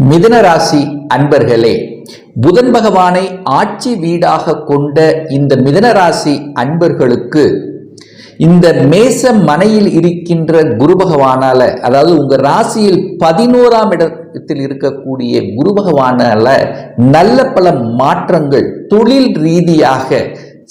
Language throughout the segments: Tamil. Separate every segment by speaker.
Speaker 1: மிதுன ராசி அன்பர்களே புதன் பகவானை ஆட்சி வீடாக கொண்ட இந்த மிதன ராசி அன்பர்களுக்கு இந்த மேச மனையில் இருக்கின்ற குரு பகவானால அதாவது உங்க ராசியில் பதினோராம் இடத்தில் இருக்கக்கூடிய குரு பகவானால நல்ல பல மாற்றங்கள் தொழில் ரீதியாக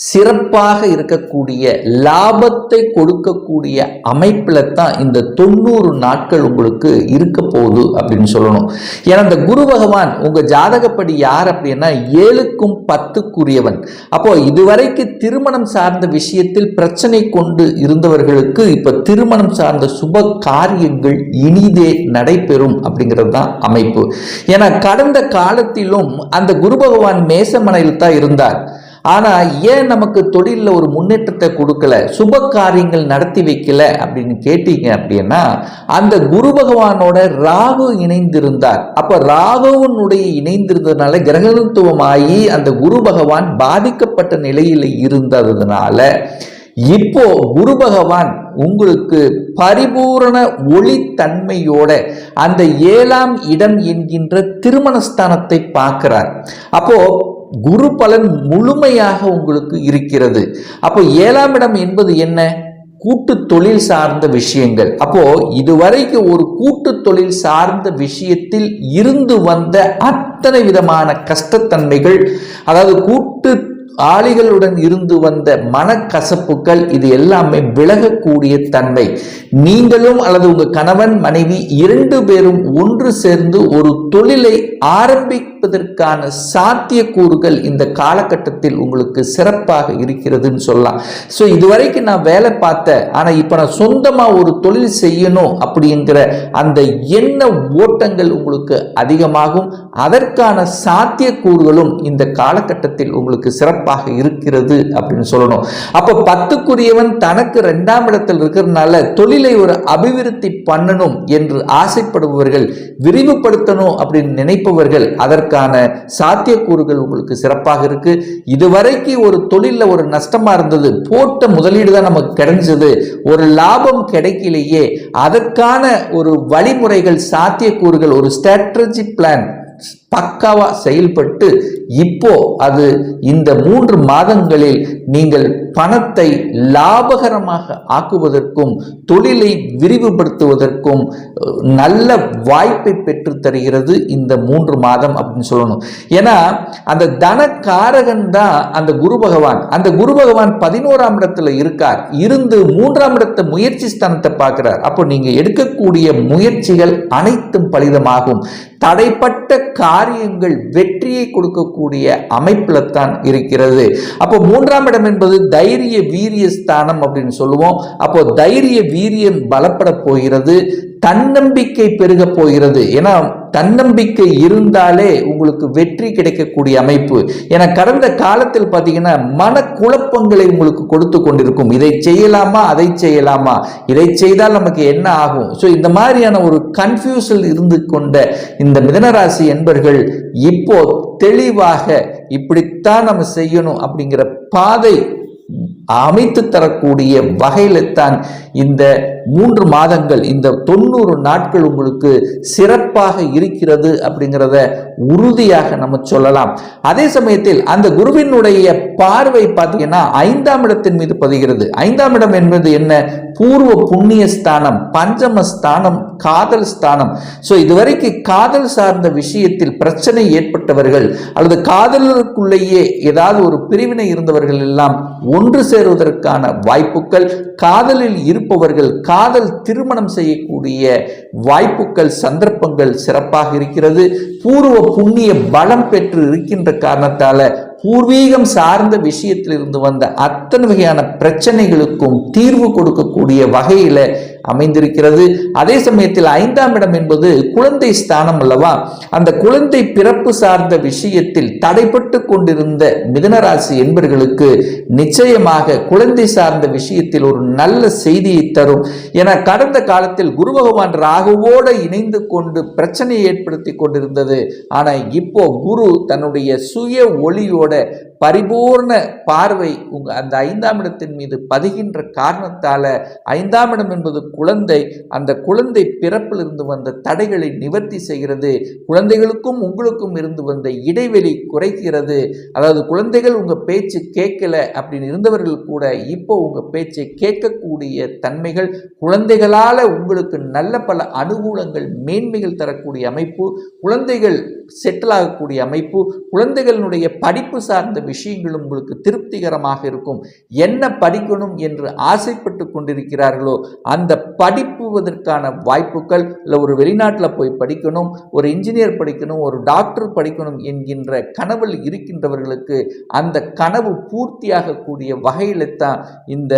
Speaker 1: சிறப்பாக இருக்கக்கூடிய லாபத்தை கொடுக்கக்கூடிய அமைப்பில் தான் இந்த தொண்ணூறு நாட்கள் உங்களுக்கு இருக்க போகுது அப்படின்னு சொல்லணும். ஏன்னா இந்த குரு பகவான் உங்கள் ஜாதகப்படி யார் அப்படின்னா ஏழுக்கும் பத்துக்குரியவன். அப்போ இதுவரைக்கு திருமணம் சார்ந்த விஷயத்தில் பிரச்சனை கொண்டு இருந்தவர்களுக்கு இப்போ திருமணம் சார்ந்த சுப காரியங்கள் இனிதே நடைபெறும் அப்படிங்கிறது தான் அமைப்பு. ஏன்னா கடந்த காலத்திலும் அந்த குரு பகவான் மேசமனையில் தான் இருந்தார். ஆனா ஏன் நமக்கு தொழிலில் ஒரு முன்னேற்றத்தை கொடுக்கல? சுப காரியங்கள் நடத்தி வைக்கல அப்படின்னு கேட்டீங்க அப்படின்னா அந்த குரு பகவானோட ராகு இணைந்திருந்தார். அப்ப ராகுவனுடைய இணைந்திருந்ததுனால கிரகத்துவமாகி அந்த குரு பகவான் பாதிக்கப்பட்ட நிலையில் இருந்ததுனால இப்போ குரு பகவான் உங்களுக்கு பரிபூரண ஒளித்தன்மையோட அந்த ஏழாம் இடம் என்கின்ற திருமணஸ்தானத்தை பார்க்கிறார். அப்போ குரு பலன் முழுமையாக உங்களுக்கு இருக்கிறது. அப்போ ஏழாம் இடம் என்பது என்ன? கூட்டு தொழில் சார்ந்த விஷயங்கள். அப்போ இதுவரைக்கும் ஒரு கூட்டு தொழில் சார்ந்த விஷயத்தில் இருந்து வந்த அத்தனை விதமான கஷ்டத்தன்மைகள் அதாவது கூட்டு ஆளிகளுடன் இருந்து வந்த மனக்கசப்புகள் இது எல்லாமே விலகக்கூடிய தன்மை. நீங்களும் அல்லது உங்க கணவன் மனைவி இரண்டு பேரும் ஒன்று சேர்ந்து ஒரு தொழிலை ஆரம்பி ஆரம்பிப்பதற்கான சாத்தியக்கூறுகள் இந்த காலகட்டத்தில் உங்களுக்கு சிறப்பாக இருக்கிறதுன்னு சொல்லலாம். ஸோ இதுவரைக்கும் நான் வேலை பார்த்தேன் ஆனால் இப்போ நான் சொந்தமாக ஒரு தொழில் செய்யணும் அப்படிங்கிற அந்த எண்ண ஓட்டங்கள் உங்களுக்கு அதிகமாகும். அதற்கான சாத்தியக்கூறுகளும் இந்த காலகட்டத்தில் உங்களுக்கு சிறப்பாக இருக்கிறது அப்படின்னு சொல்லணும். அப்போ பத்துக்குரியவன் தனக்கு ரெண்டாம் இடத்தில் இருக்கிறதுனால தொழிலை ஒரு அபிவிருத்தி பண்ணணும் என்று ஆசைப்படுபவர்கள் விரிவுபடுத்தணும் அப்படின்னு நினைப்பவர்கள் அதற்கு அதற்கான சாத்தியக்கூறுகள் உங்களுக்கு சிறப்பாக இருக்கு. இதுவரைக்கு ஒரு தொழிலில் ஒரு நஷ்டமா இருந்தது போட்ட முதலீடு தான் நமக்கு கிடைஞ்சது ஒரு லாபம் கிடைக்கலையே அதற்கான ஒரு வழிமுறைகள் சாத்தியக்கூறுகள் ஒரு ஸ்ட்ராட்டஜி பிளான் பக்காவாக செயல்பட்டு இப்போ அது இந்த மூன்று மாதங்களில் நீங்கள் பணத்தை லாபகரமாக ஆக்குவதற்கும் தொழிலை விரிவுபடுத்துவதற்கும் நல்ல வாய்ப்பை பெற்று தருகிறது இந்த மூன்று மாதம் அப்படின்னு சொல்லணும். ஏன்னா அந்த தனக்காரகன் தான் அந்த குரு பகவான். அந்த குரு பகவான் பதினோராம் இடத்துல இருக்கார். இருந்து மூன்றாம் இடத்தை முயற்சி ஸ்தானத்தை பார்க்கிறார். அப்போ நீங்க எடுக்கக்கூடிய முயற்சிகள் அனைத்தும் பலிதமாகும். தடைப்பட்ட காரியங்கள் வெற்றியை கொடுக்கக்கூடிய அமைப்பில் தான் இருக்கிறது. அப்போ மூன்றாம் இடம் என்பது தைரிய வீரிய ஸ்தானம் அப்படின்னு சொல்லுவோம். அப்போ தைரிய வீரியம் பலப்பட போகிறது. தன்னம்பிக்கை பெருக போகிறது. ஏன்னா தன்னம்பிக்கை இருந்தாலே உங்களுக்கு வெற்றி கிடைக்கக்கூடிய அமைப்பு. ஏன்னா கடந்த காலத்தில் பார்த்தீங்கன்னா மனக்குழப்பங்களை உங்களுக்கு கொடுத்து கொண்டிருக்கும். இதை செய்யலாமா அதை செய்யலாமா? இதை செய்தால் நமக்கு என்ன ஆகும்? ஸோ இந்த மாதிரியான ஒரு கன்ஃபியூசல் இருந்து கொண்ட இந்த மிதனராசி என்பர்கள் இப்போ தெளிவாக இப்படித்தான் நம்ம செய்யணும் அப்படிங்கிற பாதை அமைத்து தரக்கூடிய வகையில்தான் இந்த மூன்று மாதங்கள் இந்த தொண்ணூறு நாட்கள் உங்களுக்கு சிறப்பாக இருக்கிறது அப்படிங்கிறத உறுதியாக நம்ம சொல்லலாம். அதே சமயத்தில் அந்த குருவினுடைய பார்வை பார்த்தீங்கன்னா ஐந்தாம் இடத்தின் மீது பதிகிறது. ஐந்தாம் இடம் என்பது என்ன? பூர்வ புண்ணிய ஸ்தானம் பஞ்சம ஸ்தானம் காதல் ஸ்தானம். ஸோ இதுவரைக்கு காதல் சார்ந்த விஷயத்தில் பிரச்சனை ஏற்பட்டவர்கள் அல்லது காதலருக்குள்ளேயே ஏதாவது ஒரு பிரிவினை இருந்தவர்கள் எல்லாம் ஒன்று சேருவதற்கான வாய்ப்புகள் காதலில் இருப்பவர்கள் காதல் திருமணம் செய்யக்கூடிய வாய்ப்புகள் சந்தர்ப்பங்கள் சிறப்பாக இருக்கிறது. பூர்வ புண்ணிய பலம் பெற்று இருக்கின்ற காரணத்தால பூர்வீகம் சார்ந்த விஷயத்தில் இருந்து வந்த அத்தனை வகையான பிரச்சனைகளுக்கும் தீர்வு கொடுக்கக்கூடிய வகையில் அமைந்திருக்கிறது. அதே சமயத்தில் ஐந்தாம் இடம் என்பது குழந்தை ஸ்தானம் அல்லவா? அந்த குழந்தை பிறப்பு சார்ந்த விஷயத்தில் தடைப்பட்டு கொண்டிருந்த மிதனராசி என்பர்களுக்கு நிச்சயமாக குழந்தை சார்ந்த விஷயத்தில் ஒரு நல்ல செய்தியை தரும். என கடந்த காலத்தில் குரு பகவான் ராகுவோடு இணைந்து கொண்டு பிரச்சனையை ஏற்படுத்தி கொண்டிருந்தது. ஆனா இப்போ குரு தன்னுடைய சுய ஒளியோட பரிபூர்ண பார்வை உங்க அந்த ஐந்தாம் இடத்தின் மீது பதிகின்ற காரணத்தால ஐந்தாம் இடம் என்பது குழந்தை அந்த குழந்தை பிறப்பிலிருந்து வந்த தடைகளை நிவர்த்தி செய்கிறது. குழந்தைகளுக்கும் உங்களுக்கும் இருந்து வந்த இடைவெளி குறைக்கிறது அதாவது குழந்தைகள் உங்கள் பேச்சு கேட்கல அப்படின்னு இருந்தவர்கள் கூட இப்போ உங்கள் பேச்சை கேட்கக்கூடிய தன்மைகள் குழந்தைகளால உங்களுக்கு நல்ல பல அனுகூலங்கள் மேன்மைகள் தரக்கூடிய அமைப்பு குழந்தைகள் செட்டில் ஆகக்கூடிய அமைப்பு குழந்தைகளுடைய படிப்பு சார்ந்த விஷயங்களும் உங்களுக்கு திருப்திகரமாக இருக்கும். என்ன படிக்கணும் என்று ஆசைப்பட்டு கொண்டிருக்கிறார்களோ அந்த படிப்புவதற்கான வாய்ப்புகள் இல்லை ஒரு வெளிநாட்டில் போய் படிக்கணும் ஒரு இன்ஜினியர் படிக்கணும் ஒரு டாக்டர் படிக்கணும் என்கின்ற கனவில் இருக்கின்றவர்களுக்கு அந்த கனவு பூர்த்தியாகக்கூடிய வகையில் தான் இந்த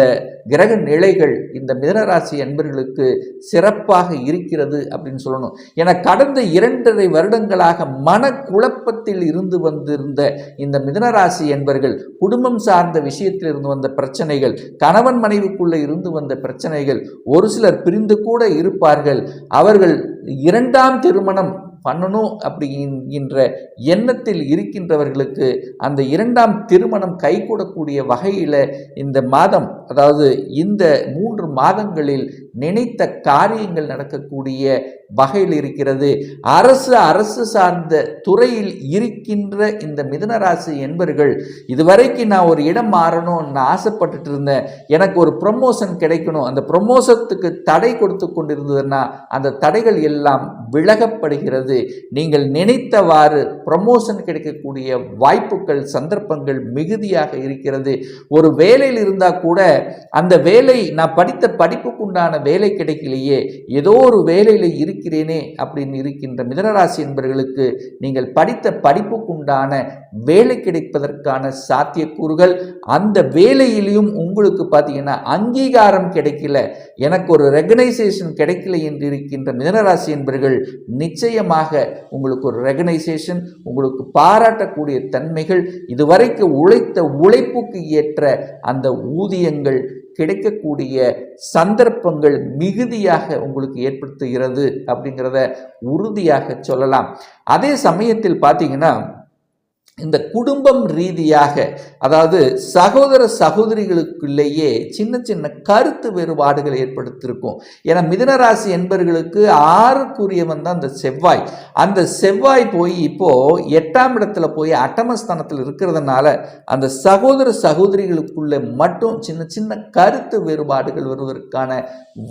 Speaker 1: கிரக நிலைகள் இந்த மிதனராசி அன்பர்களுக்கு சிறப்பாக இருக்கிறது அப்படின்னு சொல்லணும். என கடந்த இரண்டரை வருடங்களாக மனக்குழப்பத்தில் இருந்து வந்திருந்த இந்த மிதனராசி என்பர்கள் குடும்பம் சார்ந்த விஷயத்தில் இருந்து வந்த பிரச்சனைகள் கணவன் மனைவிக்குள்ளே இருந்து வந்த பிரச்சனைகள் ஒரு சில சிலர் பிரிந்து கூட இருப்பார்கள். அவர்கள் இரண்டாம் திருமணம் பண்ணணும் அப்படிங்கின்ற எண்ணத்தில் இருக்கின்றவர்களுக்கு அந்த இரண்டாம் திருமணம் கைகூடக்கூடிய வகையில் இந்த மாதம் அதாவது இந்த மூன்று மாதங்களில் நினைத்த காரியங்கள் நடக்கக்கூடிய வகையில் இருக்கிறது. அரசு அரசு சார்ந்த துறையில் இருக்கின்ற இந்த மிதனராசி என்பர்கள் இதுவரைக்கும் நான் ஒரு இடம் மாறணும் நான் ஆசைப்பட்டுட்டு இருந்தேன். எனக்கு ஒரு ப்ரமோஷன் கிடைக்கணும். அந்த ப்ரமோஷத்துக்கு தடை கொடுத்து கொண்டிருந்ததுன்னா அந்த தடைகள் எல்லாம் விலகப்படுகிறது. நீங்கள் நினைத்தவாறு ப்ரமோஷன் கிடைக்கக்கூடிய வாய்ப்புகள் சந்தர்ப்பங்கள் மிகுதியாக இருக்கிறது. ஒரு வேலையில் இருந்தால் கூட அந்த வேலை நான் படித்த படிப்புக்குண்டான வேலை கிடைக்கலையே. ஏதோ ஒரு வேலையில் இருக்கிறேனே அப்படின்னு இருக்கின்ற மிதனராசி என்பவர்களுக்கு நீங்கள் படித்த படிப்புக்குண்டான வேலை கிடைப்பதற்கான சாத்தியக்கூறுகள் அந்த வேலையிலையும் உங்களுக்கு பார்த்தீங்கன்னா அங்கீகாரம் கிடைக்கல எனக்கு ஒரு ரெகனைசேஷன் கிடைக்கல என்று இருக்கின்ற மிதனராசி என்பவர்கள் நிச்சயமாக உங்களுக்கு ஒரு ரெகனைசேஷன் உங்களுக்கு பாராட்டக்கூடிய தன்மைகள் இதுவரைக்கு உழைத்த உழைப்புக்கு ஏற்ற அந்த ஊதியங்கள் கிடைக்கக்கூடிய சந்தர்ப்பங்கள் மிகுதியாக உங்களுக்கு ஏற்படுத்துகிறது அப்படிங்கிறத உறுதியாக சொல்லலாம். அதே சமயத்தில் பார்த்தீங்கன்னா இந்த குடும்பம் ரீதியாக அதாவது சகோதர சகோதரிகளுக்குள்ளேயே சின்ன சின்ன கருத்து வேறுபாடுகள் ஏற்படுத்தியிருக்கும் ஏன்னா மிதனராசி என்பவர்களுக்கு ஆறுக்குரியவன் தான் அந்த செவ்வாய். அந்த செவ்வாய் போய் இப்போது எட்டாம் இடத்துல போய் அட்டமஸ்தானத்தில் இருக்கிறதுனால அந்த சகோதர சகோதரிகளுக்குள்ளே மட்டும் சின்ன சின்ன கருத்து வேறுபாடுகள் வருவதற்கான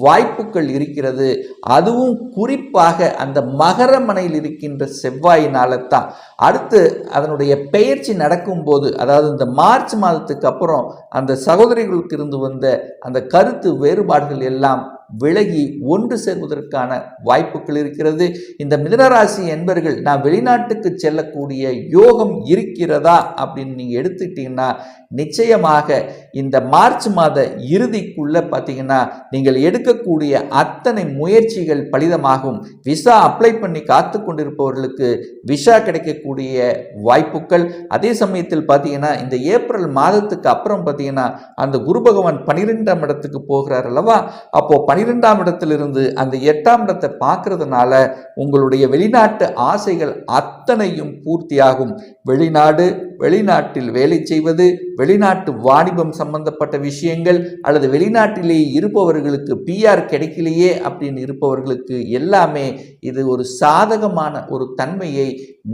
Speaker 1: வாய்ப்புகள் இருக்கிறது. அதுவும் குறிப்பாக அந்த மகர மனையில் இருக்கின்ற செவ்வாயினால தான் அடுத்து அதனுடைய பெயர்ச்சி நடக்கும்போது அதாவது இந்த மார்ச் மாதத்துக்கு அப்புறம் அந்த சகோதரிகளுக்கு இருந்து வந்த அந்த கருத்து வேறுபாடுகள் எல்லாம் விலகி ஒன்று சேர்வதற்கான வாய்ப்புகள் இருக்கிறது. இந்த மிதனராசி என்பர்கள் நான் வெளிநாட்டுக்கு செல்லக்கூடிய யோகம் இருக்கிறதா அப்படின்னு நீங்கள் எடுத்துக்கிட்டீங்கன்னா நிச்சயமாக இந்த மார்ச் மாத இறுதிக்குள்ளே பார்த்தீங்கன்னா நீங்கள் எடுக்கக்கூடிய அத்தனை முயற்சிகள் பலிதமாகும். விசா அப்ளை பண்ணி காத்து கொண்டிருப்பவர்களுக்கு விசா கிடைக்கக்கூடிய வாய்ப்புகள். அதே சமயத்தில் பார்த்தீங்கன்னா இந்த ஏப்ரல் மாதத்துக்கு அப்புறம் பார்த்தீங்கன்னா அந்த குரு பகவான் பனிரெண்டாம் இடத்துக்கு போகிறார் அல்லவா? அப்போது பனிரெண்டாம் இடத்திலிருந்து அந்த எட்டாம் இடத்தை பார்க்கறதுனால உங்களுடைய வெளிநாட்டு ஆசைகள் அத்தனையும் பூர்த்தியாகும். வெளிநாடு வெளிநாட்டில் வேலை செய்வது வெளிநாட்டு வாணிபம் சம்பந்தப்பட்ட விஷயங்கள் அல்லது வெளிநாட்டிலேயே இருப்பவர்களுக்கு பிஆர் கிடைக்கலையே அப்படின்னு இருப்பவர்களுக்கு எல்லாமே இது ஒரு சாதகமான ஒரு தன்மையை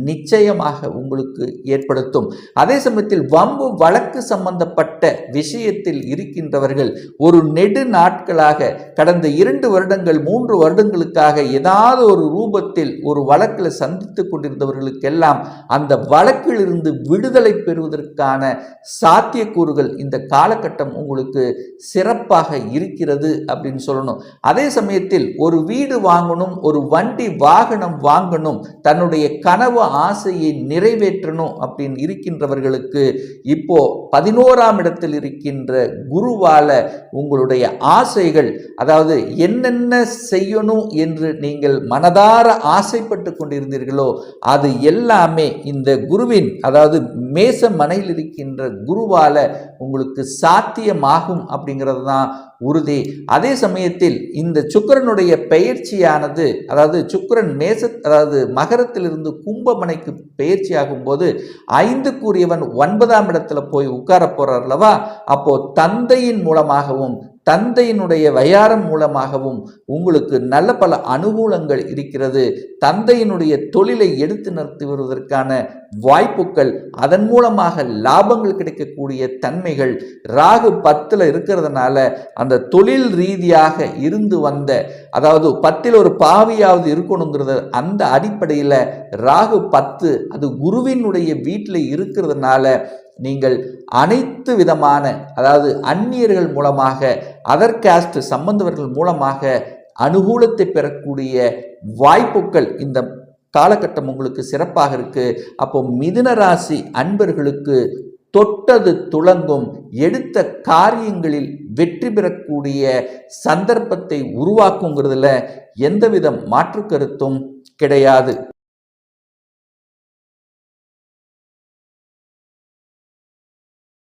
Speaker 1: நிச்சயமாக உங்களுக்கு ஏற்படுத்தும். அதே சமயத்தில் வம்பு வழக்கு சம்பந்தப்பட்ட விஷயத்தில் இருக்கின்றவர்கள் ஒரு நெடு நாட்களாக கடந்த இரண்டு வருடங்கள் மூன்று வருடங்களுக்காக ஏதாவது ஒரு ரூபத்தில் ஒரு வழக்கில் சந்தித்து கொண்டிருந்தவர்களுக்கெல்லாம் அந்த வழக்கிலிருந்து விடுதலை பெறுவதற்கான சாத்தியக்கூறுகள் இந்த காலகட்டம் உங்களுக்கு சிறப்பாக இருக்கிறது அப்படின்னு சொல்லணும். அதே சமயத்தில் ஒரு வீடு வாங்கணும் ஒரு வண்டி வாகனம் வாங்கணும் தன்னுடைய கனவு ஆசையை நிறைவேற்றணும் அப்படின்னு இருக்கின்றவர்களுக்கு இப்போ பதினோராம் இடத்தில் இருக்கின்ற குருவால உங்களுடைய ஆசைகள் அதாவது என்னென்ன செய்யணும் என்று நீங்கள் மனதார ஆசைப்பட்டு கொண்டிருந்தீர்களோ அது எல்லாமே இந்த குருவின் அதாவது மேச மனையில் இருக்கின்ற குருவால உங்களுக்கு சாத்தியமாகும் அப்படிங்கிறது தான் உறுதி. அதே சமயத்தில் இந்த சுக்கிரனுடைய பெயர்ச்சியானது அதாவது சுக்கிரன் மேச அதாவது மகரத்திலிருந்து கும்பமனைக்கு பெயர்ச்சி ஆகும்போது ஐந்துக்குரியவன் ஒன்பதாம் இடத்துல போய் உட்கார போறார் அல்லவா? அப்போ தந்தையின் மூலமாகவும் தந்தையினுடைய வயாரம் மூலமாகவும் உங்களுக்கு நல்ல பல அனுகூலங்கள் இருக்கிறது. தந்தையினுடைய தொழிலை எடுத்து நிறுத்தி வருவதற்கான வாய்ப்புகள் அதன் மூலமாக லாபங்கள் கிடைக்கக்கூடிய தன்மைகள் ராகு பத்தில் இருக்கிறதுனால அந்த தொழில் ரீதியாக இருந்து வந்த அதாவது பத்தில் ஒரு பாவியாவது இருக்கணுங்கிறது அந்த அடிப்படையில் ராகு பத்து அது குருவினுடைய வீட்டில் இருக்கிறதுனால நீங்கள் அனைத்து விதமான அதாவது அந்நியர்கள் மூலமாக அதர் காஸ்ட் சம்பந்தவர்கள் மூலமாக அனுகூலத்தை பெறக்கூடிய வாய்ப்புகள் இந்த காலகட்டம் உங்களுக்கு சிறப்பாக இருக்கு. அப்போ மிதுன ராசி அன்பர்களுக்கு தொட்டது துளங்கும் எடுத்த காரியங்களில் வெற்றி பெறக்கூடிய சந்தர்ப்பத்தை உருவாக்குங்கிறதுல எந்தவித மாற்று கருத்தும் கிடையாது.